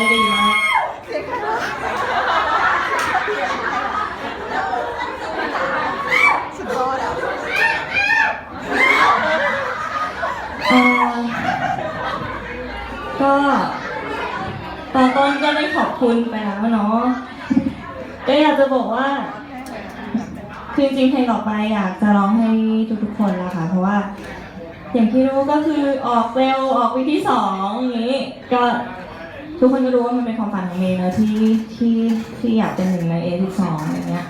ได้ดีมากสุดยอดอะเอ่อก็ตอนต้นก็ได้ขอบคุณไปแล้วเนาะก็อยากจะบอกว่า คือจริงๆเพลงต่อไปอยากจะร้องให้ทุกๆคนนะคะเพราะว่า อย่างที่รู้ก็คือออกเร็วออกวีที่สองอย่างนี้ก็ ทุกคนก็รู้ว่ามันเป็นความฝันของเมย์นะที่ที่ที่อยากเป็นหนึ่งในเอที่สองอะไรเงี้ย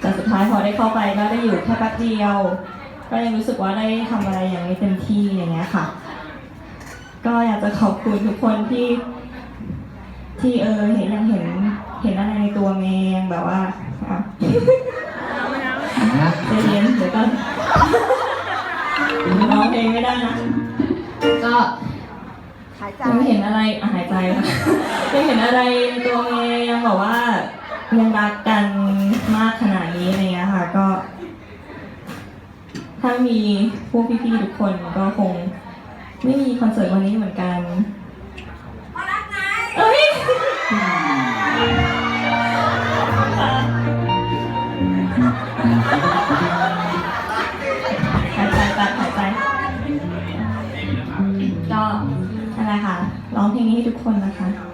แต่สุดท้ายพอได้เข้าไปก็ได้อยู่แค่แป๊บเดียว ก็ยังรู้สึกว่าได้ทำอะไรอย่างไม่เต็มที่อย่างเงี้ยค่ะ ก็อยากจะขอบคุณทุกคนที่ ที่เออเห็นยังเห็นเห็นอะไรในตัวเมย์ยังแบบว่าอะนะใจเย็นเดี๋ยวก่อนร้องเพลงไม่ได้นะก็ หายใจ ยังเห็นอะไรอะหายใจค่ะ ยังเห็นอะไรในตัวเมย์ยังบอกว่ายังรักกันมากขนาดนี้อะไรเงี้ยค่ะก็ ถ้ามีพวกพี่ๆทุกคนก็คง ไม่มีคอนเสิร์ตวันนี้เหมือนกัน เอ้ย นะค่ะร้องเพลงนี้ให้ทุกคนนะคะ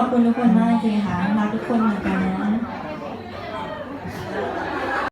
ขอบคุณทุกคนมากจริงค่ะรักทุกคนเหมือนกันนะ